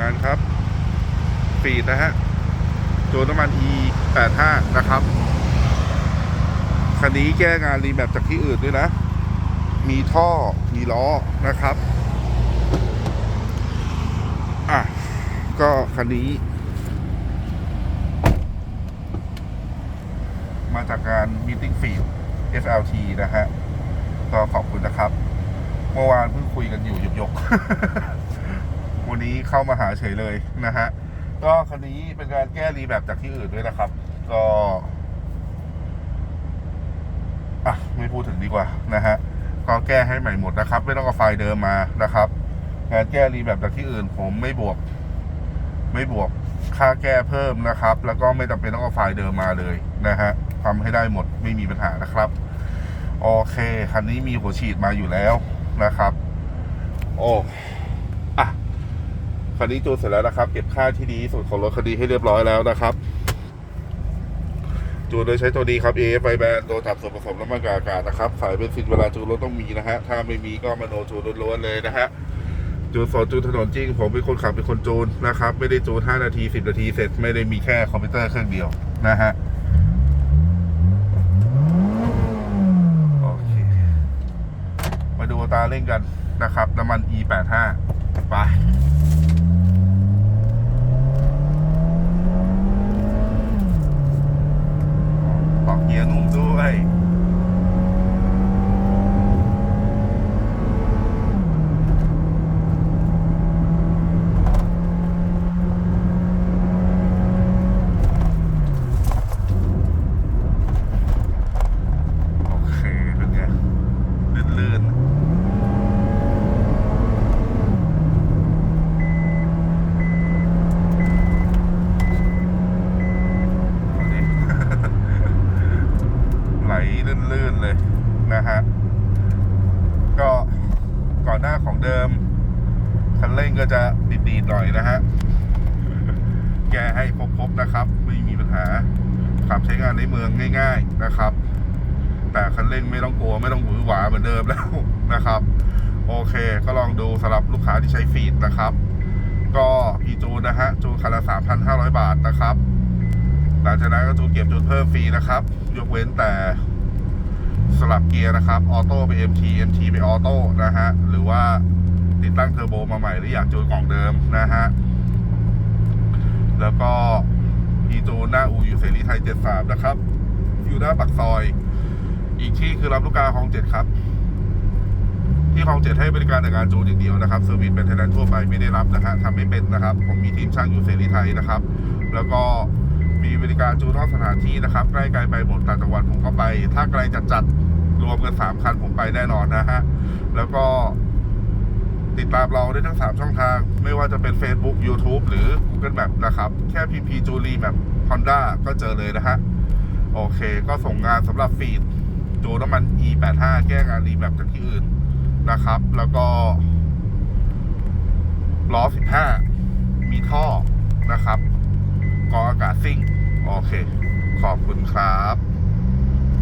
งานครับฟีดนะฮะตัวน้ำมัน e 8 5นะครับ คันนี้แก้งานรีแมปจากที่อื่นด้วยนะ มีท่อ มีล้อนะครับ อะ ก็คันนี้ มาจากการ Meeting Field SLT นะฮะ ก็ขอบคุณนะครับ เมื่อวานเพิ่งคุยกันอยู่หยกๆ วันนี้เข้ามาหาเฉยเลยนะฮะ ก็คันนี้เป็นการแก้รีแบบจากที่อื่นด้วยนะครับ ก็อะไม่พูดถึงดีกว่านะฮะ ก็แก้ให้ใหม่หมดนะครับ ไม่ต้องเอาไฟล์เดิมมานะครับงานแก้รีแบบจากที่อื่น ผมไม่บวก ไม่บวกค่าแก้เพิ่มนะครับ แล้วก็ไม่จำเป็นต้องเอาไฟล์เดิมมาเลยนะฮะทำให้ได้หมดไม่มีปัญหานะครับ โอเค คันนี้มีหัวฉีดมาอยู่แล้วนะครับ โอ้ คันนี้จูนเสร็จแล้วนะครับ เก็บค่าที่ดีที่สุดของรถคันนี้ให้เรียบร้อยแล้วนะครับ จูนโดยใช้ตัวดีครับ AF ไฟแบนตัวจับส่วนผสมน้ำมันกับอากาศนะครับสายเบนซินเวลาจูนรถต้องมีนะฮะถ้าไม่มีก็มาโนจูนล้วนๆเลยนะฮะจูนสอนจูนถนนจริงผมเป็นคนขับเป็นคนจูนนะครับ ไม่ได้จูน5นาที 10 นาทีเสร็จไม่ได้มีแค่คอมพิวเตอร์เครื่องเดียวนะฮะโอเคมาดูตาเร่งกันนะครับน้ำมัน E85 ไปอกเกียร์นุ่มด้วย โอเค เป็นไง ลื่นๆเอาดิ ไหลลื่นๆเลย นะฮะ ก็ก่อนหน้าของเดิม คันเร่งก็จะดีดๆหน่อยนะฮะ แกให้ครบๆนะครับ ไม่มีปัญหาขับใช้งานในเมืองง่าย ๆนะครับ แต่คันเร่งไม่ต้องกลัวไม่ต้องหวือหวาเหมือนเดิมแล้วนะครับ โอเค ก็ลองดูสำหรับลูกค้าที่ใช้ฟีดนะครับ ก็พีจูนนะฮะ จูนคันละ 3,500 บาทนะครับ หลังจากนั้นก็จูนเก็บจูนเพิ่มฟรีนะครับ ยกเว้นแต่ สลับเกียร์นะครับออโต้ไป MT MT ไปออโต้นะฮะหรือว่าติดตั้งเทอร์โบมาใหม่หรืออยากจูนกล่องเดิมนะฮะแล้วก็พีจูนหน้าอูอยู่เสรีไทย 73 นะครับ อยู่หน้าปากซอย อีกที่คือรับลูกค้าคลองเจ็ดครับ ที่คลองเจ็ดให้บริการแต่งานจูนอย่างเดียวนะครับเซอร์วิสเป็นเทนแนทั่วไปไม่ได้รับนะฮะทำไม่เป็นนะครับ ผมมีทีมช่างอยู่เสรีไทยนะครับ แล้วก็มีบริการจูนนอกสถานที่นะครับใกล้ไกลไปหมดต่างจังหวัดผมก็ไป ถ้าไกลจัดจัดๆ รวมกันสามคันผมไปแน่นอนนะฮะ แล้วก็ติดตามเราได้ทั้ง 3 ช่องทาง ไม่ว่าจะเป็น Facebook YouTube หรือ Google Map นะครับ แค่ PP จูรีแบบ Honda ก็เจอเลยนะฮะ โอเค ก็ส่งงานสำหรับฟีดจูน้ำมัน E85 แก้งานรีแบบจากที่อื่นนะครับ แล้วก็ล้อ15